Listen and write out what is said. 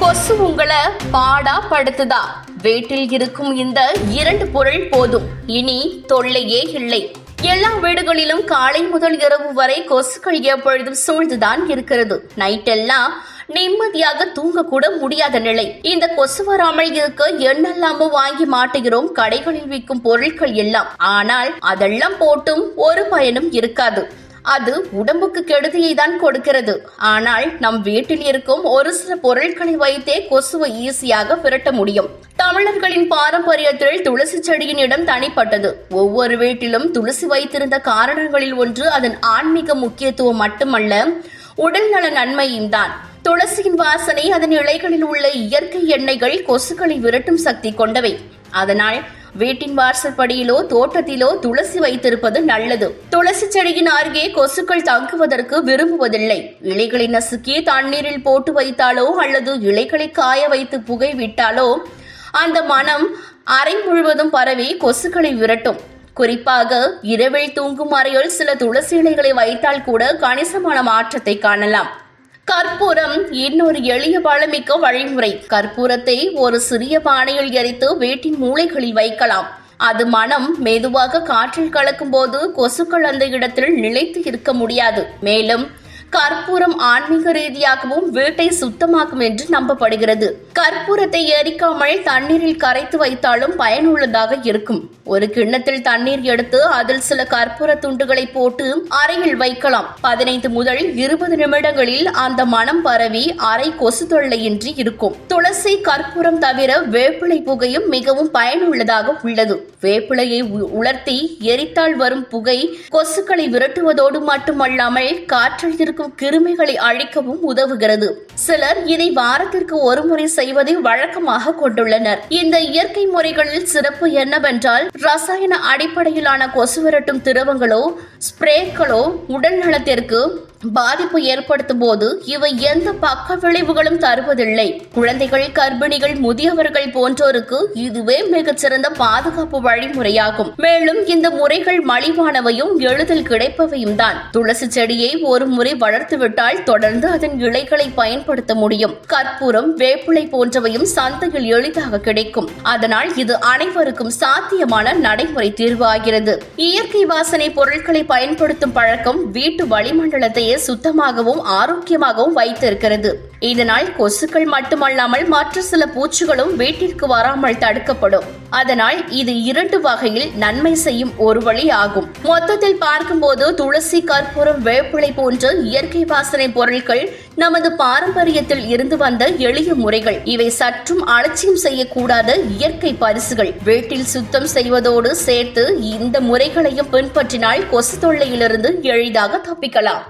கொசு உங்களை பாடா படுத்துதா வீட்டில் இருக்கும் இந்த இரண்டு பொருள் போதும். இனி தொல்லையே இல்லை. எல்லா வீடுகளிலும் காலை முதல் இரவு வரை கொசுக்கள் எப்பொழுதும் சூழ்ந்துதான் இருக்கிறது. நைட்டெல்லாம் நிம்மதியாக தூங்க கூட முடியாத நிலை. இந்த கொசு வராமல் இருக்க என்னெல்லாமோ வாங்கி மாட்டுகிறோம் கடைகளில் விற்கும் பொருட்கள் எல்லாம். ஆனால் அதெல்லாம் போட்டும் ஒரு பயனும் இருக்காது. அது உடம்புக்கு கெடுதியை தான் கொடுக்கிறது. ஆனால் நம் வீட்டில் இருக்கும் ஒரு சில பொருட்களை வைத்தே கொசுவை ஈஸியாக விரட்ட முடியும். தமிழர்களின் பாரம்பரியத்தில் துளசி செடியின் இடம் தனிப்பட்டது. ஒவ்வொரு வீட்டிலும் துளசி வைத்திருந்த காரணங்களில் ஒன்று அதன் ஆன்மீக முக்கியத்துவம் மட்டுமல்ல உடல்நல நன்மையும் தான். துளசியின் வாசனை அதன் இலைகளில் உள்ள இயற்கை எண்ணெய்கள் கொசுக்களை விரட்டும் சக்தி கொண்டவை. அதனால் வீட்டின் வாசற்படியிலோ தோட்டத்திலோ துளசி வைத்திருப்பது நல்லது. துளசி செடியின் அருகே கொசுக்கள் தங்குவதற்கு விரும்புவதில்லை. இலைகளை நசுக்கி தண்ணீரில் போட்டு வைத்தாலோ அல்லது இலைகளை காய வைத்து புகை விட்டாலோ அந்த மனம் அறை முழுவதும் பரவி கொசுக்களை விரட்டும். குறிப்பாக இரவில் தூங்கும் அறையில் சில துளசி இலைகளை வைத்தால் கூட கணிசமான மாற்றத்தை காணலாம். கற்பூரம் இன்னொரு எளிய வளமிக்க வழிமுறை. கற்பூரத்தை ஒரு சிறிய பானையில் எரித்து வீட்டின் மூலைகளில் வைக்கலாம். அது மனம் மெதுவாக காற்றில் கலக்கும் போது கொசுக்கள் அந்த இடத்தில் நிலைத்து இருக்க முடியாது. மேலும் கற்பூரம் ஆன்மீக ரீதியாகவும் வீட்டை சுத்தமாக்கும் என்று நம்பப்படுகிறது. கற்பூரத்தை எரிக்காமல் தண்ணீரில் கரைத்து வைத்தாலும் பயனுள்ளதாக இருக்கும். ஒரு கிண்ணத்தில் தண்ணீர் எடுத்து அதில் சில கற்பூர துண்டுகளை போட்டு அறையில் வைக்கலாம். பதினைந்து முதல் இருபது நிமிடங்களில் அந்த மனம் பரவி அறை கொசு தொல்லையின்றி இருக்கும். துளசி கற்பூரம் தவிர வேப்பிலை புகையும் மிகவும் பயனுள்ளதாக உள்ளது. வேப்பிலையை உ- உலர்த்தி எரித்தால் வரும் புகை கொசுக்களை விரட்டுவதோடு மட்டுமல்லாமல் காற்றில் இருக்கும் கிருமிகளை அழிக்கவும் உதவுகிறது. சிலர் இதை வாரத்திற்கு ஒரு முறை செய்வதை வழக்கமாக கொண்டுள்ளனர். இந்த இயற்கை முறைகளில் சிறப்பு என்னவென்றால் ரசாயன அடிப்படையிலான கொசு விரட்டும் திரவங்களோ ஸ்ப்ரேக்களோ உடல் நலத்திற்கு பாதிப்பு ஏற்படுத்தும் போது இவை எந்த பக்க விளைவுகளும் தருவதில்லை. குழந்தைகள் கர்ப்பிணிகள் முதியவர்கள் போன்றோருக்கு இதுவே மிகச்சிறந்த பாதுகாப்பு வழிமுறையாகும். மேலும் இந்த முறைகள் மலிவானவையும் எளிதில் கிடைப்பவையும் தான். துளசி செடியை ஒரு முறை வளர்த்துவிட்டால் தொடர்ந்து அதன் இலைகளை பயன்படுத்த முடியும். கற்பூரம் வேப்பிலை போன்றவையும் சந்தையில் எளிதாக கிடைக்கும். அதனால் இது அனைவருக்கும் சாத்தியமான நடைமுறை தீர்வாகிறது. இயற்கை வாசனை பொருட்களை பயன்படுத்தும் பழக்கம் வீட்டு வளிமண்டலத்தையே சுத்தமாகவும் ஆரோக்கியமாகவும் வைத்திருக்கிறது. இதனால் கொசுக்கள் மட்டுமல்லாமல் மற்ற சில பூச்சிகளும் வீட்டிற்கு வராமல் தடுக்கப்படும். அதனால் இது இரண்டு வகையில் நன்மை செய்யும் ஒரு வழி ஆகும். மொத்தத்தில் பார்க்கும்போது துளசி கற்பூரம் வேப்பிலை போன்ற இயற்கை வாசனை பொருட்கள் நமது பாரம்பரியத்தில் இருந்து வந்த எளிய முறைகள். இவை சற்றும் அலட்சியம் செய்யக்கூடாத இயற்கை பரிசுகள். வீட்டில் சுத்தம் செய்வதோடு சேர்த்து இந்த முறைகளையும் பின்பற்றினால் கொசு தொல்லையிலிருந்து எளிதாக தப்பிக்கலாம்.